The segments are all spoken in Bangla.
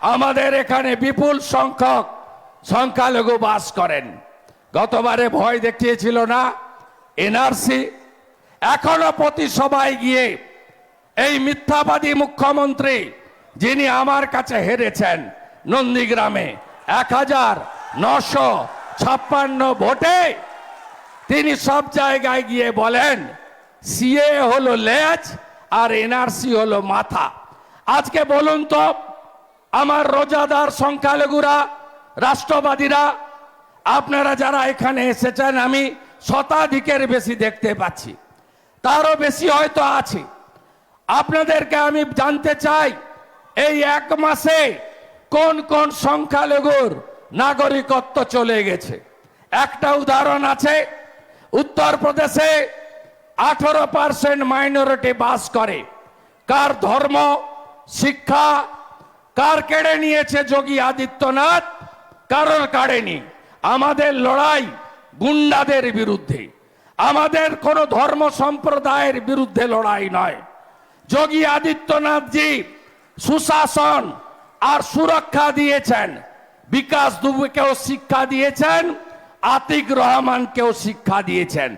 আমাদের এখানে বিপুল সংখ্যক সংখ্যালঘু বাস করেন। গতবারে ভয় দেখিয়েছিল না এনআরসি। এখনও প্রতি সবাই গিয়ে এই মিথ্যাবাদী মুখ্যমন্ত্রী যিনি আমার কাছে হেরেছেন নন্দীগ্রামে এক হাজার নশো ছাপ্পান্ন ভোটে তিনি সব জায়গায় গিয়ে বলেন, সিএ হলো লেজ আর এনআরসি হলো মাথা। আজকে বলুন তো আমার রোজাদার সংখ্যালঘুরা, রাষ্ট্রবাদীরা, আপনারা যারা এখানে এসেছেন, আমি শতাধিকের বেশি দেখতে পাচ্ছি। তারও বেশি হয়তো আছে। আপনাদেরকে আমি জানতে চাই, এই এক মাসে কোন কোন সংখ্যালঘুর নাগরিকত্ব চলে গেছে? একটা উদাহরণ আছে উত্তরপ্রদেশে আঠারো পার্সেন্ট মাইনরিটি বাস করে। কার ধর্ম, শিক্ষা কার কেড়ে নিয়েছে যোগী আদিত্যনাথ? কারোর কাড়েনি। আমাদের লড়াই গুন্ডাদের বিরুদ্ধে। আমাদের কোনো ধর্ম সম্প্রদায়ের বিরুদ্ধে লড়াই নয়। যোগী আদিত্যনাথজি সুশাসন আর সুরক্ষা দিয়েছেন। বিকাশ দুবেকেও শিক্ষা দিয়েছেন, আতিক রহমানকেও শিক্ষা দিয়েছেন।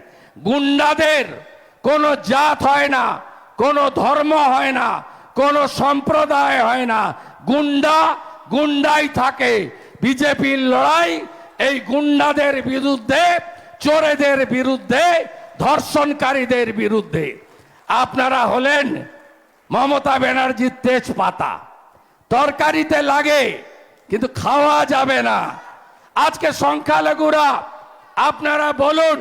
গুন্ডাদের কোনো জাত হয় না, কোনো ধর্ম হয় না, কোনো সম্প্রদায় হয় না গুন্ডা, গুন্ডাই থাকে। বিজেপির লড়াই এই গুন্ডাদের বিরুদ্ধে, চোরেদের বিরুদ্ধে, ধর্ষণকারীদের বিরুদ্ধে। আপনারা হলেন মমতা ব্যানার্জির তেজপাতা। তরকারিতে লাগে, কিন্তু খাওয়া যাবে না। আজকে সংখ্যালঘুরা, আপনারা বলুন,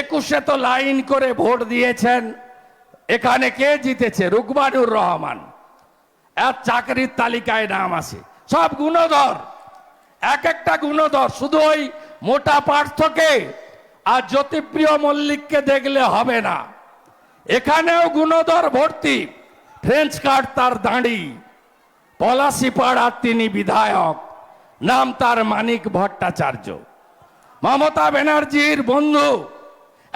একুশে তো লাইন করে ভোট দিয়েছেন। এখানে কে জিতেছে? রুকমানুর রহমান। আর চাকরির তালিকায় নাম আছে। সব গুণধর, এক একটা গুণধর, শুধু ওই মোটা পার্থকে আর জ্যোতিপ্রিয় মল্লিককে দেখলে হবে না। এখানেও গুণধর ভর্তি ফ্রেঞ্চ কার্ড তার দাঁড়ি পলাশিপাড়ার তিনি বিধায়ক, নাম তার মানিক ভট্টাচার্য। মমতা ব্যানার্জির বন্ধু,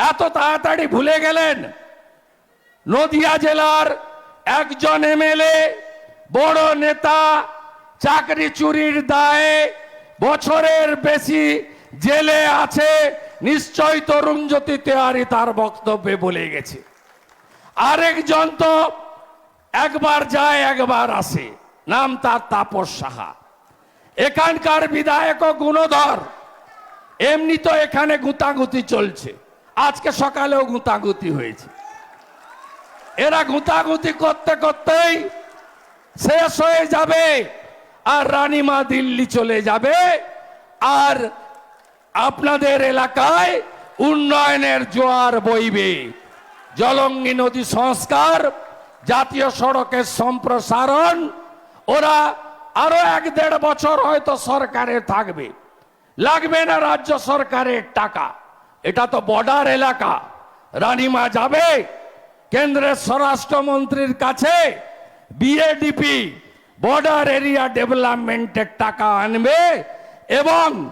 এত তাড়াতাড়ি ভুলে গেলেন, নদিয়া জেলার একজন এমএলএ বড় নেতা চাকরি চুরির দায়ে বছরের বেশি জেলে আছে, নিশ্চয় তরুণ জ্যোতি তেওয়ারি তার বক্তব্যে বলে গেছে। আরেকজন তো একবার যায়, একবার আসে। নাম তার তাপস সাহা। এখানকার বিধায়ক গুণধর, এমনি তো এখানে গুতাগুতি চলছে। আজকে সকালেও গুতাগুতি হয়েছে। এরা গুতাগুতি করতে করতেই শেষ হয়ে যাবে। আর রানীমা দিল্লি চলে যাবে। আর আপনাদের এলাকায় উন্নয়নের জোয়ার বইবে। জলঙ্গি নদী সংস্কার, জাতীয় সড়কের সম্প্রসারণ, ওরা আরও এক দেড় বছর হয়তো সরকারে থাকবে। লাগবে না রাজ্য সরকারের টাকা। এটা তো বর্ডার এলাকা। রানীমা যাবে, কেন্দ্রের স্বরাষ্ট্রমন্ত্রীর কাছে বিএডিপি বর্ডার এরিয়া ডেভেলপমেন্টের টাকা আনবে এবং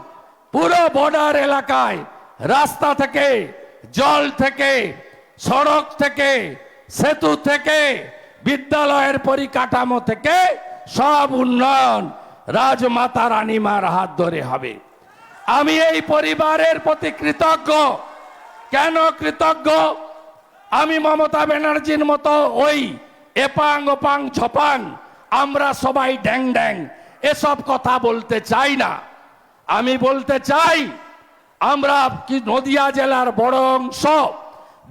পুরো বর্ডার এলাকায় রাস্তা থেকে, জল থেকে, সড়ক থেকে, সেতু থেকে, বিদ্যালয়ের পরিকাঠামো থেকে সব উন্নয়ন রাজমাতা রানীমার হাত ধরে হবে। আমি এই পরিবারের প্রতি কৃতজ্ঞ। কেন কৃতজ্ঞ? আমি মমতা ব্যানার্জির মতো ওই এপাং ওপাং ছপাং, আমরা সবাই ড্যাং ড্যাং, এসব কথা বলতে চাই না। আমি বলতে চাই, আমরা কি নদিয়া জেলার বড় অংশ,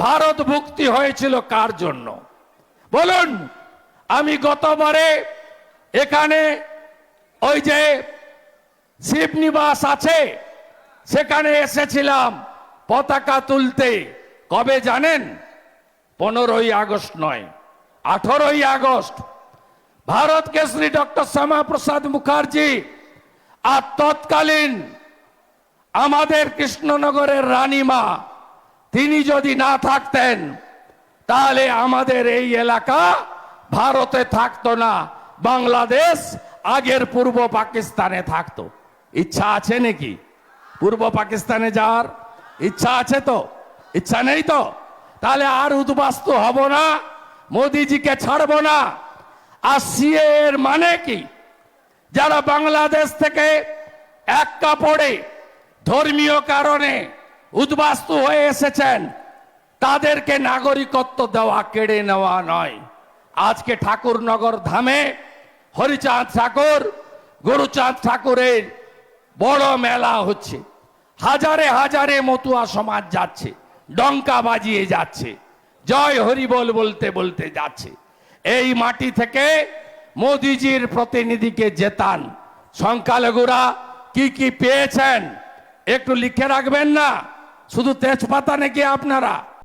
ভারত ভুক্তি হয়েছিল কার জন্য? বলুন, আমি গতবারে এখানে ওই যে শিবনিবাস আছে, সেখানে এসেছিলাম পতাকা তুলতে। কবে জানেন? পনেরোই আগস্ট নয়। আঠারোই আগস্ট, ভারত কেশরী ডক্টর শ্যামা প্রসাদ মুখার্জি আর তৎকালীন আমাদের কৃষ্ণনগরের রানীমা, তিনি যদি না থাকতেন, তাহলে আমাদের এই এলাকা ভারতে থাকতো না, বাংলাদেশ আগের পূর্ব পাকিস্তানে থাকতো। ইচ্ছা আছে নাকি? পূর্ব পাকিস্তানে যাওয়ার? ইচ্ছা আছে তো? ইচ্ছা নেই তো? তাহলে আর উদ্বাস্ত হব না। মোদিজিকে ছাড়বো না। আর সিএ এর মানে কি? যারা বাংলাদেশ থেকে এক কাপড়ে ধর্মীয় কারণে উদ্বাস্তু হয়ে এসেছেন, তাদেরকে নাগরিকত্ব দেওয়া, কেড়ে নেওয়া নয়। আজকে ঠাকুরনগর ধামে হরিচাঁদ ঠাকুর, গুরুচাঁদ ঠাকুরের বড় মেলা হচ্ছে। হাজারে হাজারে মতুয়া সমাজ যাচ্ছে, ডঙ্কা বাজিয়ে যাচ্ছে। জয় হরিবল বলতে বলতে যাচ্ছে। এই মাটি থেকে মোদিজির প্রতিনিধিকে জেতান। সংখ্যালঘুরা কি কি পেয়েছেন একটু লিখে রাখবেন না? শুধু তেজপাতা নাকি আপনারা?